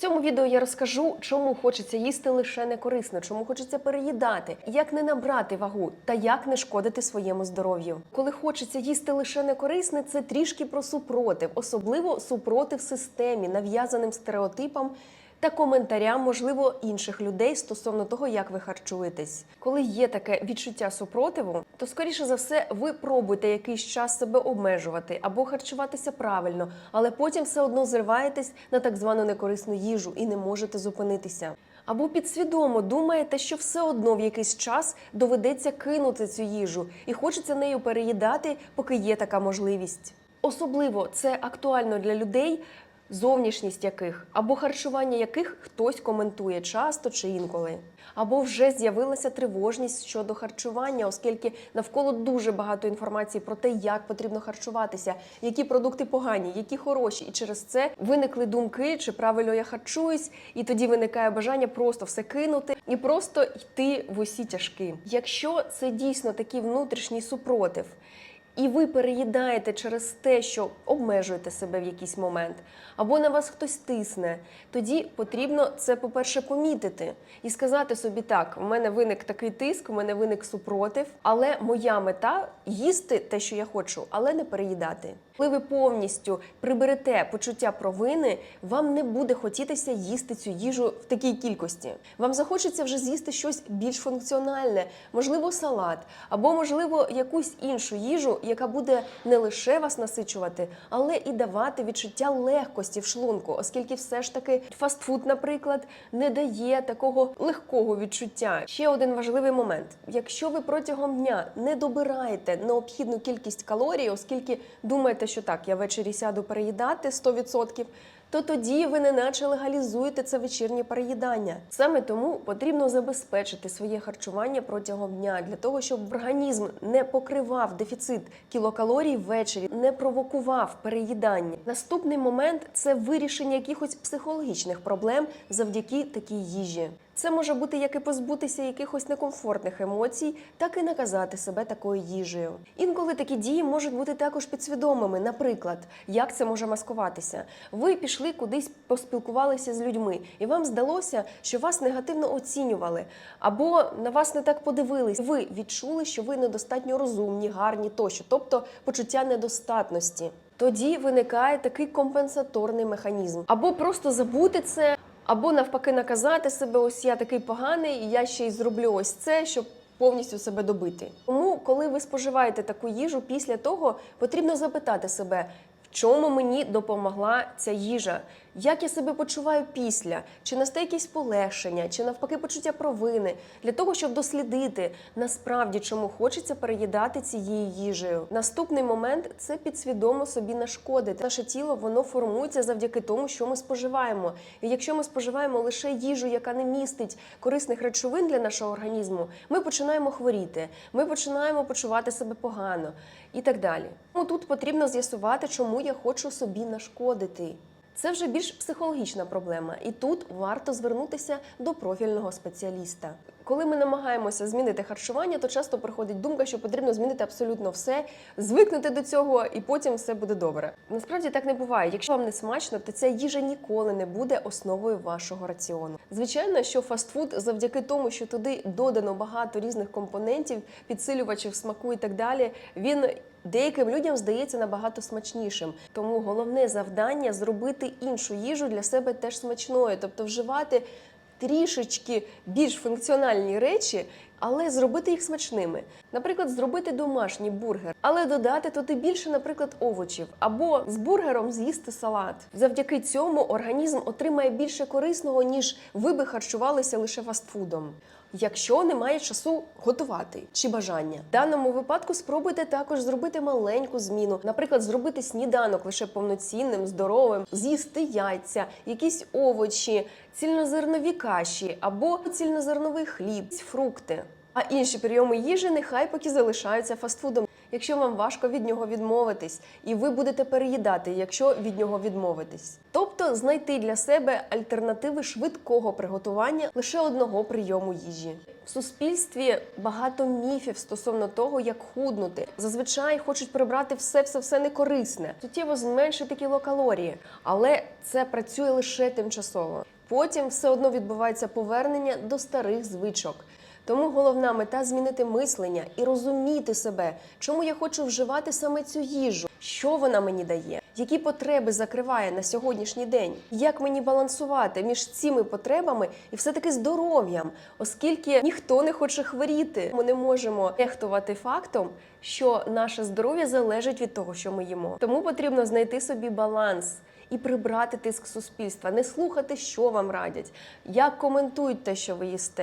цьому відео я розкажу, чому хочеться їсти лише не корисно, чому хочеться переїдати, як не набрати вагу та як не шкодити своєму здоров'ю. Коли хочеться їсти лише не корисне, це трішки про супротив, особливо супротив системі, нав'язаним стереотипам. Та коментарям, можливо, інших людей стосовно того, як ви харчуєтесь. Коли є таке відчуття супротиву, то скоріше за все ви пробуєте якийсь час себе обмежувати або харчуватися правильно, але потім все одно зриваєтесь на так звану некорисну їжу і не можете зупинитися. Або підсвідомо думаєте, що все одно в якийсь час доведеться кинути цю їжу і хочеться нею переїдати, поки є така можливість. Особливо це актуально для людей, зовнішність яких або харчування яких хтось коментує часто чи інколи. Або вже з'явилася тривожність щодо харчування, оскільки навколо дуже багато інформації про те, як потрібно харчуватися, які продукти погані, які хороші, і через це виникли думки, чи правильно я харчуюсь, і тоді виникає бажання просто все кинути і просто йти в усі тяжки. Якщо це дійсно такий внутрішній супротив. І ви переїдаєте через те, що обмежуєте себе в якийсь момент, або на вас хтось тисне, тоді потрібно це, по-перше, помітити і сказати собі так: в мене виник такий тиск, в мене виник супротив, але моя мета їсти те, що я хочу, але не переїдати. Коли ви повністю приберете почуття провини, вам не буде хотітися їсти цю їжу в такій кількості. Вам захочеться вже з'їсти щось більш функціональне, можливо, салат, або можливо якусь іншу їжу, яка буде не лише вас насичувати, але і давати відчуття легкості в шлунку, оскільки все ж таки фастфуд, наприклад, не дає такого легкого відчуття. Ще один важливий момент: якщо ви протягом дня не добираєте необхідну кількість калорій, оскільки думаєте, що так, я ввечері сяду переїдати 100%, то тоді ви неначе легалізуєте це вечірнє переїдання. Саме тому потрібно забезпечити своє харчування протягом дня для того, щоб організм не покривав дефіцит кілокалорій ввечері, не провокував переїдання. Наступний момент це вирішення якихось психологічних проблем завдяки такій їжі. Це може бути як і позбутися якихось некомфортних емоцій, так і наказати себе такою їжею. Інколи такі дії можуть бути також підсвідомими. Наприклад, як це може маскуватися? Ви пішли кудись, поспілкувалися з людьми, і вам здалося, що вас негативно оцінювали, або на вас не так подивились. Ви відчули, що ви недостатньо розумні, гарні тощо, тобто почуття недостатності. Тоді виникає такий компенсаторний механізм, або просто забути це. Або навпаки наказати себе, ось я такий поганий, і я ще й зроблю ось це, щоб повністю себе добити. Тому, коли ви споживаєте таку їжу, після того потрібно запитати себе, чому мені допомогла ця їжа, як я себе почуваю після, чи настає якесь полегшення, чи навпаки почуття провини, для того, щоб дослідити насправді, чому хочеться переїдати цією їжею. Наступний момент це підсвідомо собі нашкодити. Наше тіло воно формується завдяки тому, що ми споживаємо. І якщо ми споживаємо лише їжу, яка не містить корисних речовин для нашого організму, ми починаємо хворіти, ми починаємо почувати себе погано і так далі. Тому тут потрібно з'ясувати, чому я хочу собі нашкодити. Це вже більш психологічна проблема, і тут варто звернутися до профільного спеціаліста. Коли ми намагаємося змінити харчування, то часто приходить думка, що потрібно змінити абсолютно все, звикнути до цього, і потім все буде добре. Насправді так не буває. Якщо вам не смачно, то ця їжа ніколи не буде основою вашого раціону. Звичайно, що фастфуд, завдяки тому, що туди додано багато різних компонентів, підсилювачів смаку і так далі, він деяким людям здається набагато смачнішим. Тому головне завдання зробити іншу їжу для себе теж смачною, тобто вживати трішечки більш функціональні речі, але зробити їх смачними. Наприклад, зробити домашній бургер, але додати туди більше, наприклад, овочів, або з бургером з'їсти салат. Завдяки цьому організм отримає більше корисного, ніж ви би харчувалися лише фастфудом. Якщо немає часу готувати чи бажання, в даному випадку спробуйте також зробити маленьку зміну, наприклад, зробити сніданок лише повноцінним, здоровим, з'їсти яйця, якісь овочі, цільнозернові каші або цільнозерновий хліб, фрукти. А інші прийоми їжі нехай поки залишаються фастфудом. якщо вам важко від нього відмовитись, і ви будете переїдати, якщо від нього відмовитись. Тобто знайти для себе альтернативи швидкого приготування лише одного прийому їжі. В суспільстві багато міфів стосовно того, як худнути. Зазвичай хочуть прибрати все, все, все некорисне, суттєво зменшити кілокалорії, але це працює лише тимчасово. Потім все одно відбувається повернення до старих звичок. Тому головна мета змінити мислення і розуміти себе, чому я хочу вживати саме цю їжу, що вона мені дає, які потреби закриває на сьогоднішній день, як мені балансувати між цими потребами і все-таки здоров'ям, оскільки ніхто не хоче хворіти. Ми не можемо нехтувати фактом, що наше здоров'я залежить від того, що ми їмо. Тому потрібно знайти собі баланс. І прибрати тиск суспільства, не слухати, що вам радять, як коментують те, що ви їсте.